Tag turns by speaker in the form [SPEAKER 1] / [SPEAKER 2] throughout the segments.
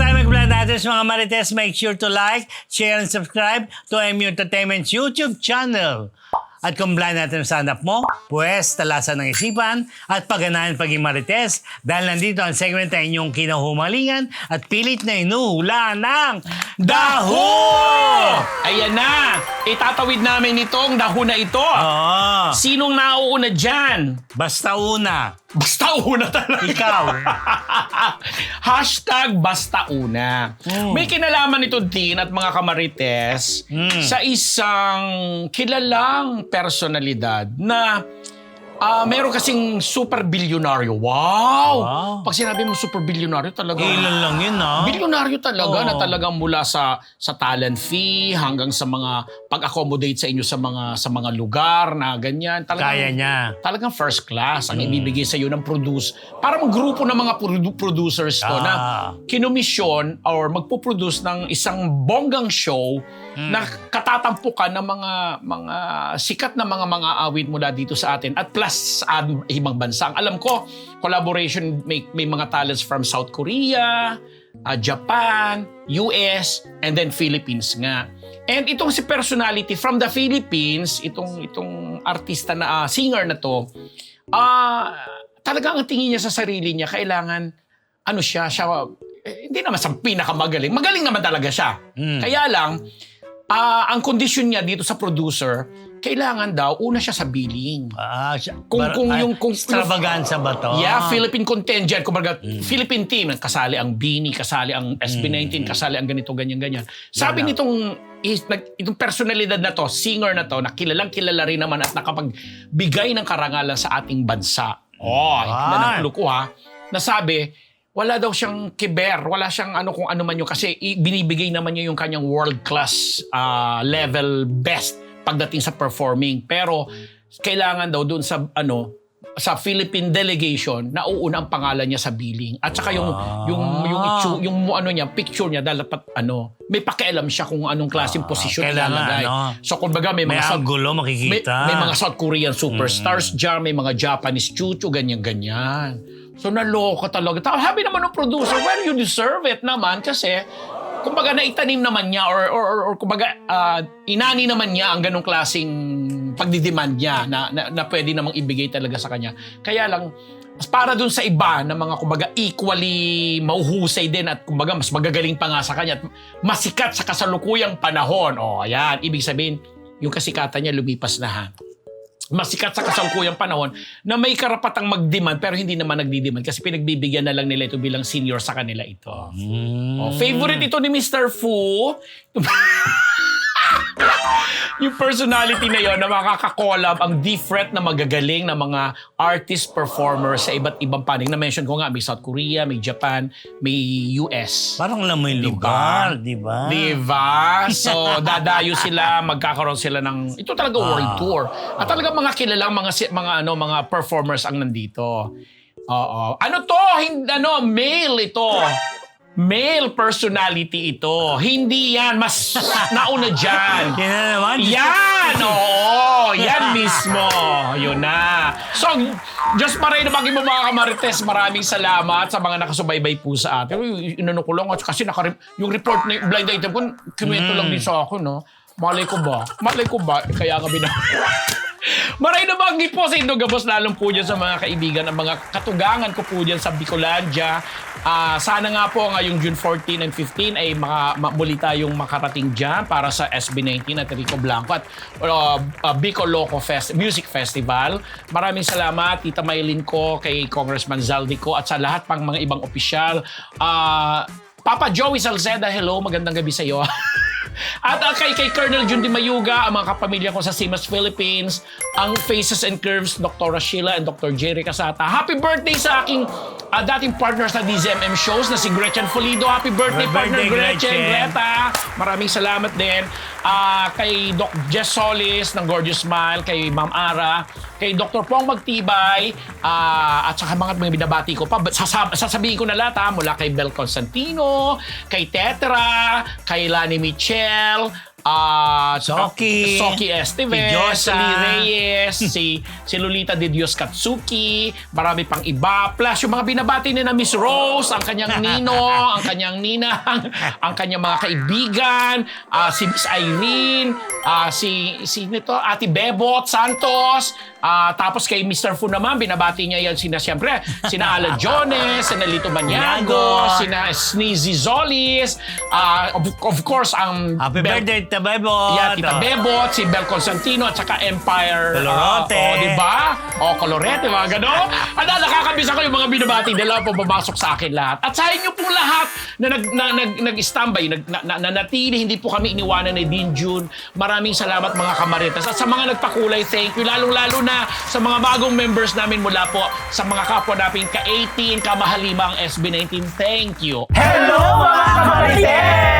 [SPEAKER 1] tayo mag-vlog natin sa mga Marites, make sure to like, share, and subscribe to MU Entertainment's YouTube channel. At kung blind natin sa hanap mo, pues talasan ng isipan at pagganahan paging Marites dahil nandito ang segment na inyong kinahumalingan at pilit na inuhula ng Daho!
[SPEAKER 2] Ayan na! Itatawid namin itong dahon na ito.
[SPEAKER 1] Oo.
[SPEAKER 2] Sinong nauuna dyan?
[SPEAKER 1] Basta una,
[SPEAKER 2] Basta una talaga.
[SPEAKER 1] ikaw.
[SPEAKER 2] Hashtag basta una.
[SPEAKER 1] Mm.
[SPEAKER 2] May kinalaman ito din at mga kamarites
[SPEAKER 1] Mm.
[SPEAKER 2] sa isang kilalang personalidad na ah meron kasing super bilyonaryo. Wow!
[SPEAKER 1] Wow.
[SPEAKER 2] Pag sinabi mo super bilyonaryo talaga.
[SPEAKER 1] Ilan lang yun, no?
[SPEAKER 2] Bilyonaryo talaga
[SPEAKER 1] Oo.
[SPEAKER 2] na talagang mula sa sa talent fee hanggang sa mga pag-accommodate sa inyo sa mga sa mga lugar na ganyan. Talagang,
[SPEAKER 1] Kaya niya.
[SPEAKER 2] Talagang first class ang
[SPEAKER 1] Mm.
[SPEAKER 2] ibibigay sa iyo ng produce. Para mag grupo ng mga produ- producers to na
[SPEAKER 1] Ah.
[SPEAKER 2] kinomisyon or magpo-produce ng isang bonggang show
[SPEAKER 1] Mm.
[SPEAKER 2] na katatampukan ng mga mga sikat na mga mga awit mula dito sa atin at plus sa ad- ibang bansa. Ang alam ko, collaboration may, may mga talents from South Korea, ah, Japan, US, and then Philippines nga. And itong si personality from the Philippines, itong itong artista na ah, singer na to, ah talagang ang tingin niya sa sarili niya kailangan ano siya, siya eh, hindi naman sa pinakamagaling. Magaling naman talaga siya.
[SPEAKER 1] Mm.
[SPEAKER 2] Kaya lang ah, ang kondisyon niya dito sa producer, kailangan daw una siya sa billing.
[SPEAKER 1] Ah, siya-
[SPEAKER 2] Kung-
[SPEAKER 1] bar-
[SPEAKER 2] kung
[SPEAKER 1] ah,
[SPEAKER 2] yung- kung-
[SPEAKER 1] extravaganza ba to?
[SPEAKER 2] Yeah, Philippine contingent. Kumbaga,
[SPEAKER 1] Mm.
[SPEAKER 2] Philippine team. Kasali ang Bini, kasali ang SB19, kasali ang ganito, ganyan, ganyan. Sabi
[SPEAKER 1] Yan
[SPEAKER 2] nitong is, nag, itong personalidad na to, singer na to, na kilalang kilala rin naman at nakapagbigay ng karangalan sa ating bansa. Oh,
[SPEAKER 1] Ah.
[SPEAKER 2] na ko ha. Nasabi, wala daw siyang kiber, wala siyang ano kung ano man yun kasi binibigay naman niya yung kanyang world class ah, level best pagdating sa performing. Pero kailangan daw doon sa ano sa Philippine delegation nauuna ang pangalan niya sa billing at saka yung
[SPEAKER 1] Ah.
[SPEAKER 2] yung yung itsu- yung ano niya picture niya dapat ano may pakialam siya kung anong klaseng posisyon
[SPEAKER 1] Ah, kailangan,
[SPEAKER 2] ilalagay.
[SPEAKER 1] ano?
[SPEAKER 2] So kumbaga may
[SPEAKER 1] May
[SPEAKER 2] mga South-
[SPEAKER 1] anggulo
[SPEAKER 2] may,
[SPEAKER 1] makikita.
[SPEAKER 2] may mga South Korean superstars dyan, may mga Japanese chuchu, ganyan-ganyan. So naloka talaga. Tapos sabi naman ng producer, well, you deserve it naman kasi kumbaga naitanim naman niya or, or, or, or kumbaga ah, inani naman niya ang ganong klaseng pagdidemand niya na, na, na pwede namang ibigay talaga sa kanya. Kaya lang, para dun sa iba na mga kumbaga equally mauhusay din at kumbaga mas magagaling pa nga sa kanya at masikat sa kasalukuyang panahon. O, ayan. Ibig sabihin, yung kasikatan niya lumipas na ha masikat sa kasalukuyang panahon na may karapatang mag-demand pero hindi naman nagdi-demand kasi pinagbibigyan na lang nila ito bilang senior sa kanila ito.
[SPEAKER 1] Mm.
[SPEAKER 2] Oh, favorite ito ni Mr. Fu. yung personality na yon na makakakolab ang different na magagaling na mga artist performers sa iba't ibang panig. Na-mention ko nga, may South Korea, may Japan, may US.
[SPEAKER 1] Parang yung
[SPEAKER 2] Diba?
[SPEAKER 1] lugar, di ba?
[SPEAKER 2] Diba? So, dadayo sila, magkakaroon sila ng ito talaga world
[SPEAKER 1] Ah.
[SPEAKER 2] tour. At talaga mga kilalang mga si- mga ano, mga performers ang nandito. Oo. Ano to? Hindi ano, male ito. Male personality ito. Hindi yan. Mas nauna dyan.
[SPEAKER 1] Yan na naman.
[SPEAKER 2] Yan! Oo! Yan mismo! Yun na. So, Diyos maray na bagay mo mga kamarites, maraming salamat sa mga nakasubaybay po sa atin. Uy, Inano ko lang kasi naka, yung report na yung blind item ko, kinuwento lang din sa akin, no? Malay ko ba? Malay ko ba? Kaya nga bina... Maray na bagay po sa Indogabos, lalong po dyan sa mga kaibigan, ang mga katugangan ko po dyan sa Bicolandia. Ah, sana nga po ngayong June 14 and 15 ay maka, ma- muli tayong makarating dyan para sa SB19 at Rico Blanco at uh, uh, Loco Fest, Music Festival. Maraming salamat, Tita Maylin ko, kay Congressman Zaldico at sa lahat pang mga ibang opisyal. Ah, Papa Joey Salceda, hello, magandang gabi sa iyo. At uh, kay, kay Colonel Jun Di Mayuga, ang mga kapamilya ko sa Simas Philippines, ang Faces and Curves, Dr. Sheila and Dr. Jerry Casata. Happy birthday sa aking uh, dating partner sa DZMM shows na si Gretchen Folido. Happy birthday,
[SPEAKER 1] Happy
[SPEAKER 2] partner
[SPEAKER 1] birthday,
[SPEAKER 2] Gretchen.
[SPEAKER 1] Gretchen.
[SPEAKER 2] Greta. Maraming salamat din. Ah, kay Doc Jess Solis ng Gorgeous Smile, kay Ma'am Ara, kay Dr. Pong Magtibay, ah, at saka mga, mga binabati ko pa. Sasab- sasabihin ko na lahat ha, mula kay Bel Constantino, kay Tetra, kay Lani Michel, ah
[SPEAKER 1] Soki.
[SPEAKER 2] Soki Esteves,
[SPEAKER 1] Si Diyosa.
[SPEAKER 2] Lee Reyes, si, si Lolita de Dios Katsuki, marami pang iba. Plus, yung mga binabati ni na Miss Rose, ang kanyang nino, ang kanyang ninang, ang kanyang mga kaibigan, ah, si Miss Irene, ah, si, si nito, Ate Bebot Santos, ah, tapos kay Mr. Fu naman, binabati niya yan sina siyempre, sina Ala Jones, sina Lito Maniago, sina Sneezy Zolis, ah, of, of course, ang
[SPEAKER 1] Happy
[SPEAKER 2] Bel-
[SPEAKER 1] birthday, Tita Bebot!
[SPEAKER 2] Yeah, Tita
[SPEAKER 1] Oh.
[SPEAKER 2] Bebot, si Bel Constantino, at saka Empire.
[SPEAKER 1] Colorete.
[SPEAKER 2] ah, oh, di ba? O, Colorete, mga gano'n. Ano, nakakabisa ko yung mga binabati nila po pumasok sa akin lahat. At sa inyo pong lahat na nag, na, nag, nag-standby, nag, na, na, nanatili, hindi po kami iniwanan ni Dean June. Maraming salamat mga kamaritas. At sa mga nagpakulay, thank you. Lalong-lalo na sa mga bagong members namin mula po sa mga kapwa namin ka-18, kamahalimang SB19. Thank you.
[SPEAKER 3] Hello mga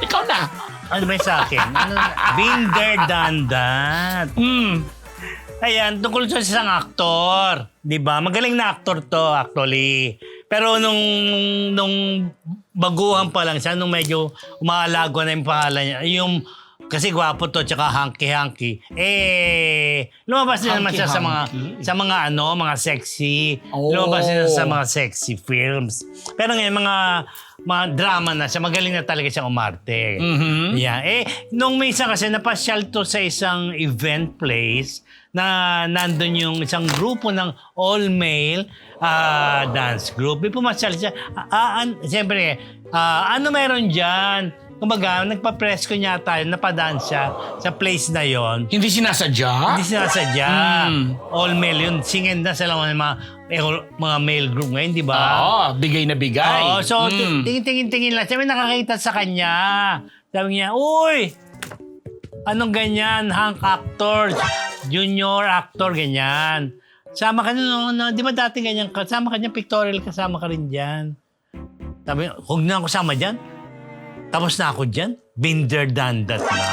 [SPEAKER 2] Ikaw na.
[SPEAKER 1] ano ba yung sa akin? Ano, been there, done that.
[SPEAKER 2] Hmm.
[SPEAKER 1] Ayan, tungkol sa isang aktor. Di ba? Magaling na aktor to, actually. Pero nung, nung baguhan pa lang siya, nung medyo umaalago na yung pangalan niya, yung kasi gwapo to tsaka hanky-hanky. Eh, lumabas din naman siya sa mga sa mga ano, mga sexy.
[SPEAKER 2] Oh.
[SPEAKER 1] Lumabas din siya sa mga sexy films. Pero ngayon mga mga drama na siya, magaling na talaga siyang umarte.
[SPEAKER 2] Mhm.
[SPEAKER 1] Yeah. Eh, nung minsan kasi napasyal to sa isang event place na nandun yung isang grupo ng all-male ah, dance group. May pumasyal siya. Ah, ah, an- Siyempre, ah, ano meron dyan? Kumbaga, nagpa-press ko niya tayo, napadance siya sa place na yon.
[SPEAKER 2] Hindi sinasadya?
[SPEAKER 1] Hindi sinasadya.
[SPEAKER 2] Mm.
[SPEAKER 1] All-male yun. Singin na sila mga, mga, mga male group ngayon, di ba?
[SPEAKER 2] Oo, bigay na bigay.
[SPEAKER 1] Oo, so
[SPEAKER 2] Mm.
[SPEAKER 1] tingin-tingin lang. Sabi nakakita sa kanya. Sabi niya, Uy! Anong ganyan? Hank actor, junior actor, ganyan. Sama ka no, no, di ba dati ganyan ka? Sama ka dyan, pictorial kasama ka rin dyan. Sabi, huwag na ako sama dyan. Tapos na ako dyan. There, done that na.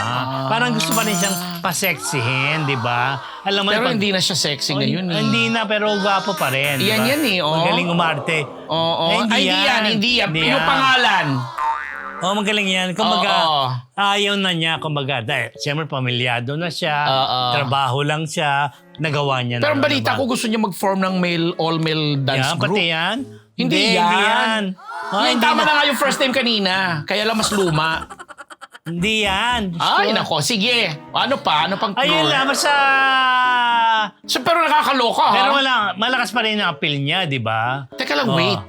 [SPEAKER 1] Parang gusto pa rin siyang paseksihin, di ba? Alam mo,
[SPEAKER 2] Pero
[SPEAKER 1] pag-
[SPEAKER 2] hindi na siya sexy
[SPEAKER 1] Oh,
[SPEAKER 2] ngayon eh.
[SPEAKER 1] Hindi na, pero gwapo pa rin.
[SPEAKER 2] Yan
[SPEAKER 1] ba?
[SPEAKER 2] yan eh, oh.
[SPEAKER 1] Magaling umarte.
[SPEAKER 2] Oo.
[SPEAKER 1] Eh,
[SPEAKER 2] Ay, hindi yan, hindi yan.
[SPEAKER 1] Hindi
[SPEAKER 2] Yung
[SPEAKER 1] yan.
[SPEAKER 2] pangalan.
[SPEAKER 1] Oh, magaling yan. Kumbaga,
[SPEAKER 2] Oo.
[SPEAKER 1] ayaw na niya. Kumbaga, dahil siyempre pamilyado na siya.
[SPEAKER 2] Oo.
[SPEAKER 1] Trabaho lang siya. Nagawa niya
[SPEAKER 2] Pero
[SPEAKER 1] na.
[SPEAKER 2] ang balita ko gusto niya mag-form ng male, all-male dance
[SPEAKER 1] Yan,
[SPEAKER 2] group.
[SPEAKER 1] pati yan.
[SPEAKER 2] Hindi, yan.
[SPEAKER 1] Hindi yan. Oh,
[SPEAKER 2] Yan,
[SPEAKER 1] hindi,
[SPEAKER 2] tama
[SPEAKER 1] na,
[SPEAKER 2] na nga yung first time kanina. Kaya lang mas luma.
[SPEAKER 1] hindi yan.
[SPEAKER 2] Ay,
[SPEAKER 1] ko.
[SPEAKER 2] nako. Sige. Ano pa? Ano pang clue?
[SPEAKER 1] Ayun lang, basta...
[SPEAKER 2] So, pero nakakaloka, ha?
[SPEAKER 1] Pero wala, malakas pa rin ang appeal niya, di ba?
[SPEAKER 2] Teka lang,
[SPEAKER 1] Oh.
[SPEAKER 2] wait.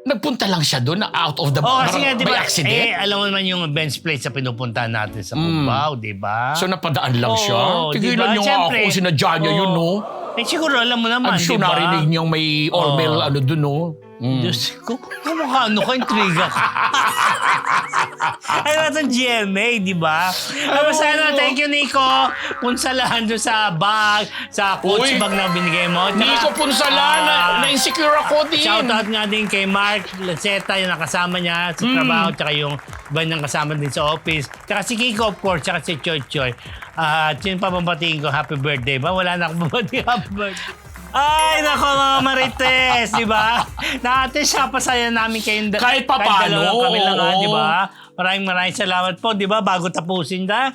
[SPEAKER 2] Nagpunta lang siya doon na out of the...
[SPEAKER 1] Oh, kasi nga, di ba?
[SPEAKER 2] accident?
[SPEAKER 1] Eh, alam mo naman yung bench plate sa pinupuntahan natin sa
[SPEAKER 2] Mm.
[SPEAKER 1] Cubao, di ba?
[SPEAKER 2] so, napadaan lang siya?
[SPEAKER 1] Oo,
[SPEAKER 2] Tigilan
[SPEAKER 1] diba?
[SPEAKER 2] niyo nga
[SPEAKER 1] Siyempre.
[SPEAKER 2] ako. Sinadya niya yun, no?
[SPEAKER 1] Eh, siguro alam mo naman,
[SPEAKER 2] I'm sure
[SPEAKER 1] di ba?
[SPEAKER 2] narinig niyang may all-male
[SPEAKER 1] Oo.
[SPEAKER 2] ano doon, no? Mm.
[SPEAKER 1] Diyos ko, kumukha ano ka, intriga ka. Ay, natin GMA, di ba? Ay, basta ano, thank you, Nico. Punsalahan doon sa bag, sa coach
[SPEAKER 2] Uy.
[SPEAKER 1] bag na binigay mo. Tsaka,
[SPEAKER 2] Nico Punsala, na,
[SPEAKER 1] ah,
[SPEAKER 2] na-insecure ako din.
[SPEAKER 1] Shoutout nga din kay Mark Laceta, yung nakasama niya sa
[SPEAKER 2] Mm.
[SPEAKER 1] trabaho, tsaka yung iba niyang kasama din sa office. Tsaka si Kiko, of course, tsaka si Choy Choy. At yun pa ko, happy birthday ba? Wala na akong pampatiin, happy birthday. Ay, nako mga Marites, di ba? Natin siya, pasaya namin kayong da-
[SPEAKER 2] Kahit papano,
[SPEAKER 1] dalawa kami lang, ah,
[SPEAKER 2] oo.
[SPEAKER 1] di ba? Maraming maraming salamat po, di ba? Bago tapusin na.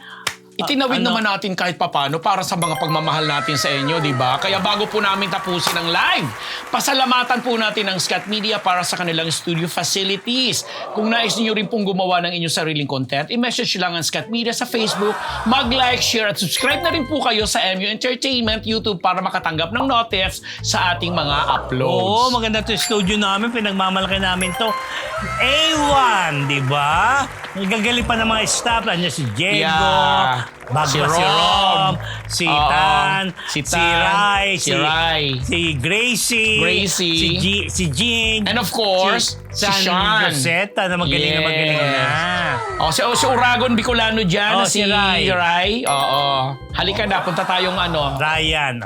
[SPEAKER 2] Itinawid
[SPEAKER 1] Ano?
[SPEAKER 2] naman natin kahit papano para sa mga pagmamahal natin sa inyo, di ba? Kaya bago po namin tapusin ang live, pasalamatan po natin ang Scat Media para sa kanilang studio facilities. Kung nais niyo rin pong gumawa ng inyong sariling content, i-message lang ang Scat Media sa Facebook, mag-like, share at subscribe na rin po kayo sa MU Entertainment YouTube para makatanggap ng notifs sa ating mga uploads.
[SPEAKER 1] Oo, maganda to studio namin. Pinagmamalaki namin to. A1, di ba? Gagaling pa ng mga staff. Andiyan si Diego,
[SPEAKER 2] Yeah.
[SPEAKER 1] bago
[SPEAKER 2] Si
[SPEAKER 1] si, si
[SPEAKER 2] Rom.
[SPEAKER 1] Rom, si
[SPEAKER 2] Oo.
[SPEAKER 1] Tan,
[SPEAKER 2] Si
[SPEAKER 1] si,
[SPEAKER 2] Tan,
[SPEAKER 1] Rai,
[SPEAKER 2] si Rai.
[SPEAKER 1] si Gracie,
[SPEAKER 2] Gracie.
[SPEAKER 1] si, G, si Jean,
[SPEAKER 2] And of course, si
[SPEAKER 1] San
[SPEAKER 2] Sean.
[SPEAKER 1] Joseta na magaling na magaling
[SPEAKER 2] Yes.
[SPEAKER 1] na.
[SPEAKER 2] Oh, si, oh, si Uragon Bicolano dyan,
[SPEAKER 1] Oh,
[SPEAKER 2] na si,
[SPEAKER 1] si Rai.
[SPEAKER 2] Rai. Oo. Halika na, punta tayong ano.
[SPEAKER 1] Ryan.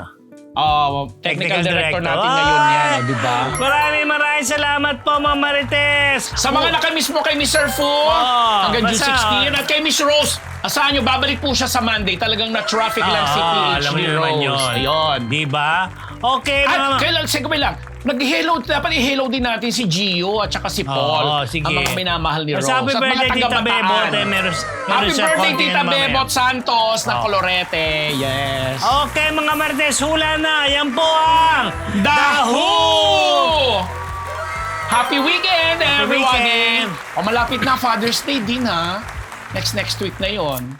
[SPEAKER 2] Oh, technical, director, natin ngayon yan,
[SPEAKER 1] Ay!
[SPEAKER 2] oh, di ba?
[SPEAKER 1] Maraming maraming salamat po, Ma'am Marites.
[SPEAKER 2] Sa mga nakamiss mo kay Mr. Fu,
[SPEAKER 1] Oh,
[SPEAKER 2] hanggang June
[SPEAKER 1] basta,
[SPEAKER 2] 16, at kay Miss Rose, asahan nyo, babalik po siya sa Monday. Talagang na-traffic lang si PH
[SPEAKER 1] Ah, alam
[SPEAKER 2] ni
[SPEAKER 1] naman
[SPEAKER 2] Rose.
[SPEAKER 1] yun.
[SPEAKER 2] Ayun.
[SPEAKER 1] Di ba? Okay,
[SPEAKER 2] At
[SPEAKER 1] mga...
[SPEAKER 2] kailan, sige lang, nag-hello, dapat i-hello din natin si Gio at saka si Paul.
[SPEAKER 1] Oo, sige.
[SPEAKER 2] Ang mga minamahal ni Rose.
[SPEAKER 1] Mas happy
[SPEAKER 2] At mga
[SPEAKER 1] birthday, Tita
[SPEAKER 2] taga-Bataan.
[SPEAKER 1] Bebot. Eh, meron, meron
[SPEAKER 2] Happy
[SPEAKER 1] siya
[SPEAKER 2] birthday, Tita
[SPEAKER 1] mamaya.
[SPEAKER 2] Bebot Santos ng
[SPEAKER 1] Oo.
[SPEAKER 2] Colorete. Yes.
[SPEAKER 1] Okay, mga Marites, hula na. Yan po ang
[SPEAKER 2] Dahu! Happy weekend,
[SPEAKER 1] Happy
[SPEAKER 2] everyone!
[SPEAKER 1] weekend!
[SPEAKER 2] O malapit na Father's Day din ha. Next next week na yon.